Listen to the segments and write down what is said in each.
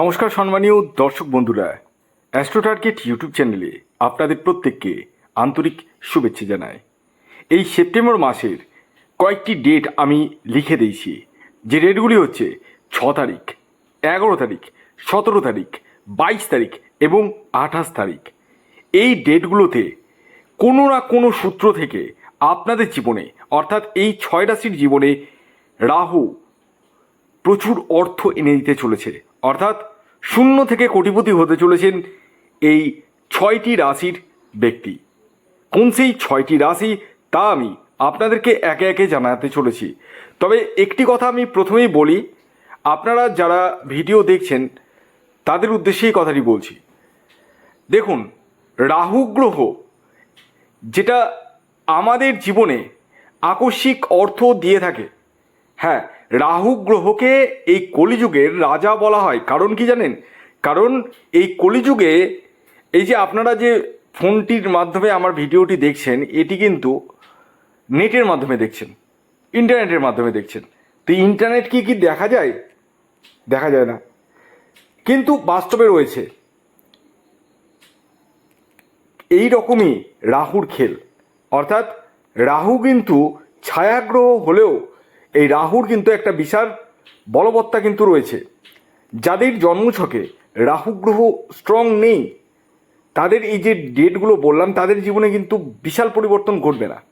নমস্কার সম্মানীয় দর্শক বন্ধুরা অ্যাস্ট্রো টার্গেট ইউটিউব চ্যানেলে আপনাদের প্রত্যেককে আন্তরিক শুভেচ্ছা জানাই। এই সেপ্টেম্বর মাসের কয়েকটি ডেট আমি লিখে দিয়েছি। যে ডেটগুলি হচ্ছে ছ তারিখ, এগারো তারিখ, সতেরো তারিখ, বাইশ তারিখ এবং আঠাশ তারিখ। এই ডেটগুলোতে কোনো না কোনো সূত্র থেকে আপনাদের জীবনে, অর্থাৎ এই ছয় রাশির জীবনে রাহু প্রচুর অর্থ এনে দিতে চলেছে। অর্থাৎ শূন্য থেকে কোটিপতি হতে চলেছেন এই ছয়টি রাশির ব্যক্তি। কোন সেই ছয়টি রাশি, তা আমি আপনাদেরকে একে একে জানাতে চলেছি। তবে একটি কথা আমি প্রথমেই বলি, আপনারা যারা ভিডিও দেখছেন, তাদের উদ্দেশ্যে এই কথাটি বলছি। দেখুন, রাহু গ্রহ, যেটা আমাদের জীবনে আকস্মিক অর্থ দিয়ে থাকে। হ্যাঁ রাহু গ্রহকে এই কলিযুগের রাজা বলা হয়। কারণ কি জানেন? কারণ এই কলিযুগে এই যে আপনারা যে ফোনটির মাধ্যমে আমার ভিডিওটি দেখছেন, এটি কিন্তু নেটের মাধ্যমে দেখছেন, ইন্টারনেটের মাধ্যমে দেখছেন। তো ইন্টারনেট কি কি দেখা যায়? দেখা যায় না। কিন্তু বাস্তবে রয়েছে। এই রকমই রাহুর খেল। অর্থাৎ রাহু কিন্তু ছায়াগ্রহ হলেও এই রাহুর কিন্তু একটা বিশাল বলবত্তা কিন্তু রয়েছে। যাদের জন্মছকে রাহু গ্রহ স্ট্রং নেই, তাদের এই যে ডেটগুলো বললাম, তাদের জীবনে কিন্তু বিশাল পরিবর্তন ঘটবে না।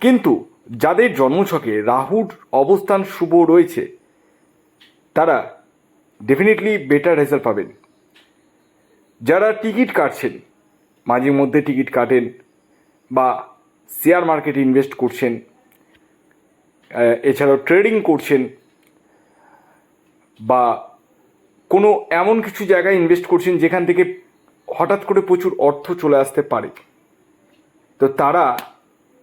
কিন্তু যাদের জন্মছকে রাহুর অবস্থান শুভ রয়েছে, তারা ডেফিনেটলি বেটার রেজাল্ট পাবেন। যারা টিকিট কাটছেন মাঝে মধ্যে টিকিট কাটেন বা শেয়ার মার্কেটে ইনভেস্ট করছেন এছাড়াও ট্রেডিং করছেন বা কোনো এমন কিছু জায়গায় ইনভেস্ট করছেন যেখান থেকে হঠাৎ করে প্রচুর অর্থ চলে আসতে পারে। তো তারা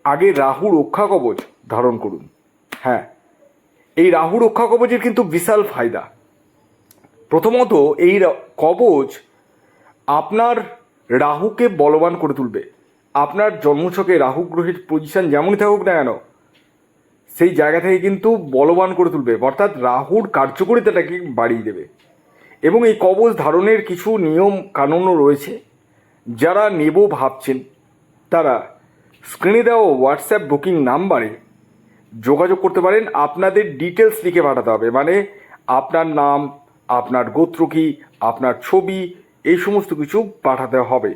আগে রাহু রক্ষা কবচ ধারণ করুন। হ্যাঁ এই রাহু রক্ষা কবচের কিন্তু বিশাল ফায়দা। প্রথমত এই কবচ আপনার রাহুকে বলবান করে তুলবে। আপনার জন্মছকে রাহু গ্রহের পজিশন যেমনই থাকুক না কেন সেই জায়গা থেকে কিন্তু বলবান করে তুলবে। অর্থাৎ রাহুর কার্যকরিতাটাকে বাড়িয়ে দেবে। এবং এই কবচ ধারণের কিছু নিয়ম কানুনও রয়েছে। যারা নেব ভাবছেন, তারা স্ক্রিনে দেওয়া হোয়াটসঅ্যাপ বুকিং নাম্বারে যোগাযোগ করতে পারেন। আপনাদের ডিটেলস লিখে পাঠাতে হবে। মানে আপনার নাম, আপনার গোত্র কি, আপনার ছবি, এই সমস্ত কিছু পাঠাতে হবে।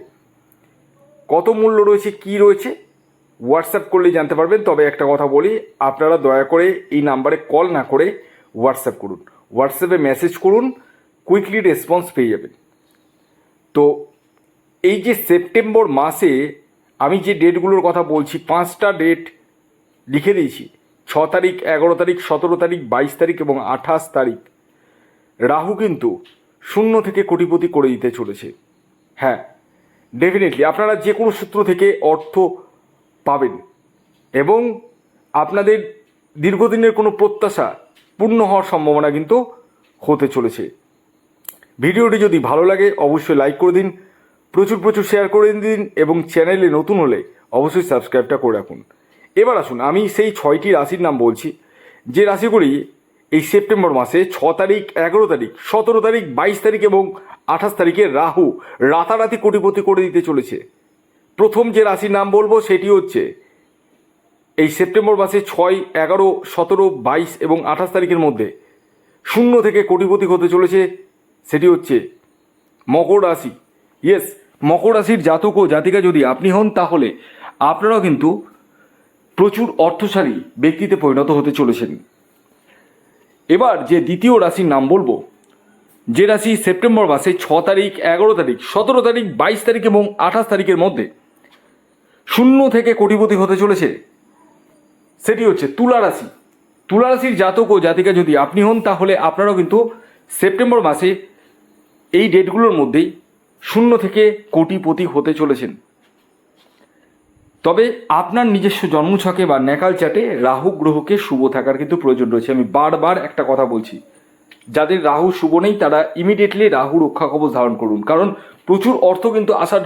কত মূল্য রয়েছে, কি রয়েছে হোয়াটসঅ্যাপ করলেই জানতে পারবেন। তবে একটা কথা বলি, আপনারা দয়া করে এই নাম্বারে কল না করে হোয়াটসঅ্যাপ করুন। হোয়াটসঅ্যাপে মেসেজ করুন কুইকলি রেসপন্স পেয়ে যাবেন। তো এই যে সেপ্টেম্বর মাসে আমি যে ডেটগুলোর কথা বলছি, পাঁচটা ডেট লিখে দিয়েছি। ছ তারিখ, এগারো তারিখ, সতেরো তারিখ, বাইশ তারিখ এবং আঠাশ তারিখ। রাহু কিন্তু শূন্য থেকে কোটিপতি করে দিতে চলেছে। হ্যাঁ ডেফিনেটলি আপনারা যে কোনো সূত্র থেকে অর্থ পাবেন। এবং আপনাদের দীর্ঘদিনের কোনো প্রত্যাশা পূর্ণ হওয়ার সম্ভাবনা কিন্তু হতে চলেছে। ভিডিওটি যদি ভালো লাগে, অবশ্যই লাইক করে দিন, প্রচুর প্রচুর শেয়ার করে দিন এবং চ্যানেলে নতুন হলে অবশ্যই সাবস্ক্রাইবটা করে রাখুন। এবার আসুন, আমি সেই ছয়টি রাশির নাম বলছি। যে রাশিগুলি এই সেপ্টেম্বর মাসে ছ তারিখ, এগারো তারিখ, সতেরো তারিখ, বাইশ তারিখ এবং আঠাশ তারিখে রাহু রাতারাতি কোটিপতি করে দিতে চলেছে। প্রথম যে রাশির নাম বলব সেটি হচ্ছে এই সেপ্টেম্বর মাসে ছয়, এগারো, সতেরো, বাইশ এবং আঠাশ তারিখের মধ্যে শূন্য থেকে কোটিপতি হতে চলেছে, সেটি হচ্ছে মকর রাশি। ইয়েস মকর রাশির জাতক ও জাতিকা যদি আপনি হন, তাহলে আপনারাও কিন্তু প্রচুর অর্থশালী ব্যক্তিতে পরিণত হতে চলেছেন। এবার যে দ্বিতীয় রাশির নাম বলব, যে রাশি সেপ্টেম্বর মাসে ছ তারিখ, এগারো তারিখ, সতেরো তারিখ, বাইশ তারিখ এবং আঠাশ তারিখের মধ্যে শূন্য থেকে কোটিপতি হতে চলেছে। সেটি হচ্ছে তুলা রাশি। তুলা রাশির জাতক ও জাতিকা যদি আপনি হন, তাহলে আপনারাও কিন্তু সেপ্টেম্বর মাসে এই ডেটগুলোর মধ্যেই শূন্য থেকে কোটিপতি হতে চলেছেন। তবে আপনার নিজস্ব জন্মছকে বা ন্যাকাল চাটে রাহু গ্রহকে শুভ থাকার কিন্তু প্রয়োজন রয়েছে। আমি বারবার একটা কথা বলছি, যাদের রাহু শুভ নেই, তারা ইমিডিয়েটলি রাহু রক্ষা কবচ ধারণ করুন। কারণ প্রচুর অর্থ কিন্তু আসার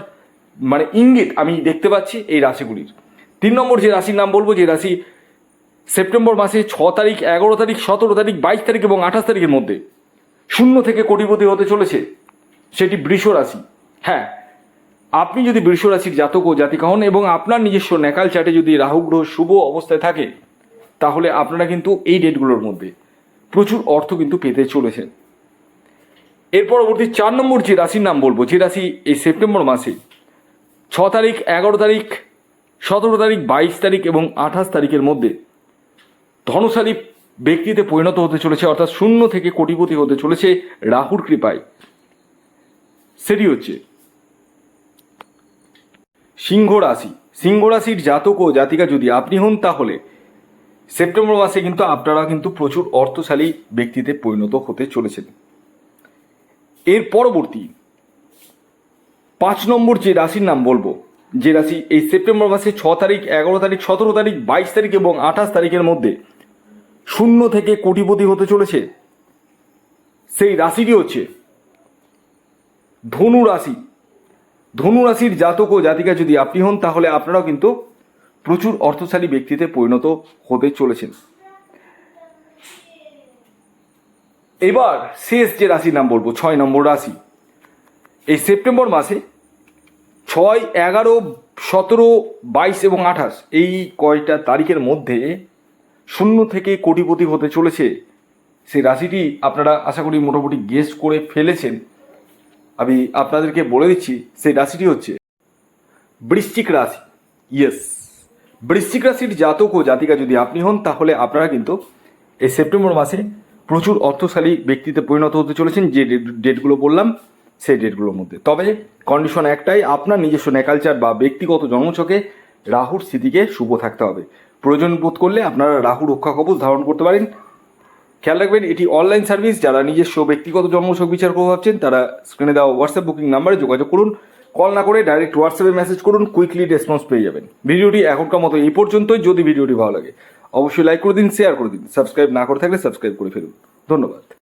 মানে ইঙ্গিত আমি দেখতে পাচ্ছি এই রাশিগুলির। তিন নম্বর যে রাশির নাম বলব, যে রাশি সেপ্টেম্বর মাসে ছ তারিখ, এগারো তারিখ, সতেরো তারিখ, বাইশ তারিখ এবং আঠাশ তারিখের মধ্যে শূন্য থেকে কোটিপতি হতে চলেছে, সেটি বৃষ রাশি। হ্যাঁ আপনি যদি বৃষ রাশির জাতক ও জাতিকা হন এবং আপনার নিজস্ব ন্যাকাল চাটে যদি রাহু, গ্রহ শুভ অবস্থায় থাকে, তাহলে আপনারা কিন্তু এই ডেটগুলোর মধ্যে প্রচুর অর্থ কিন্তু পেতে চলেছেন। এর পরবর্তী চার নম্বর যে রাশির নাম বলব, যে রাশি এই সেপ্টেম্বর মাসে ছ তারিখ, এগারো তারিখ, সতেরো তারিখ, বাইশ তারিখ এবং আঠাশ তারিখের মধ্যে ধনশালী ব্যক্তিতে পরিণত হতে চলেছে, অর্থাৎ শূন্য থেকে কোটিপতি হতে চলেছে রাহুর কৃপায়। সেটি হচ্ছে সিংহ রাশি। সিংহ রাশির জাতক ও জাতিকা যদি আপনি হন, তাহলে সেপ্টেম্বর মাসে কিন্তু আপনারা কিন্তু প্রচুর অর্থশালী ব্যক্তিতে পরিণত হতে চলেছেন। এর পরবর্তী পাঁচ নম্বর যে রাশির নাম বলব, যে রাশি এই সেপ্টেম্বর মাসে ছ তারিখ, এগারো তারিখ, সতেরো তারিখ, বাইশ তারিখ এবং আঠাশ তারিখের মধ্যে শূন্য থেকে কোটিপতি হতে চলেছে। সেই রাশিটি হচ্ছে ধনু রাশি। ধনু রাশির জাতক ও জাতিকা যদি আপনি হন, তাহলে আপনারাও কিন্তু প্রচুর অর্থশালী ব্যক্তিতে পরিণত হতে চলেছেন। এবার শেষ যে রাশির নাম বলব, ছয় নম্বর রাশি। এই সেপ্টেম্বর মাসে ছয়, এগারো, সতেরো, বাইশ এবং আঠাশ, এই কয়টা তারিখের মধ্যে শূন্য থেকে কোটিপতি হতে চলেছে। সেই রাশিটি আপনারা আশা করি মোটামুটি গেস করে ফেলেছেন। আমি আপনাদেরকে বলে দিচ্ছি, সেই রাশিটি হচ্ছে বৃশ্চিক রাশি। ইয়েস বৃশ্চিক রাশির জাতক ও জাতিকা যদি আপনি হন, তাহলে আপনারা কিন্তু এই সেপ্টেম্বর মাসে প্রচুর অর্থশালী ব্যক্তিতে পরিণত হতে চলেছেন। যে ডেট- ডেটগুলো বললাম সেই ডেটগুলোর মধ্যে। তবে কন্ডিশন একটাই, আপনার নিজস্ব নেকালচার বা ব্যক্তিগত জন্মছকে রাহুর স্থিতিকে শুভ থাকতে হবে। প্রয়োজন বোধ করলে আপনারা রাহু রক্ষা কবচ ধারণ করতে পারেন। খেয়াল রাখবেন, এটি অনলাইন সার্ভিস যারা নিজস্ব ব্যক্তিগত জন্মছক বিচার করে ভাবছেন, তারা স্ক্রিনে দেওয়া হোয়াটসঅ্যাপ বুকিং নাম্বারে যোগাযোগ করুন। কল না করে ডাইরেক্ট হোয়াটসঅ্যাপে মেসেজ করুন কুইকলি রেসপন্স পেয়ে যাবেন। ভিডিওটি এখনকার মতো এই পর্যন্তই, যদি ভিডিওটি ভালো লাগে। অবশ্যই লাইক করে দিন শেয়ার করে দিন। সাবস্ক্রাইব না করে থাকলে সাবস্ক্রাইব করে ফেলুন। ধন্যবাদ।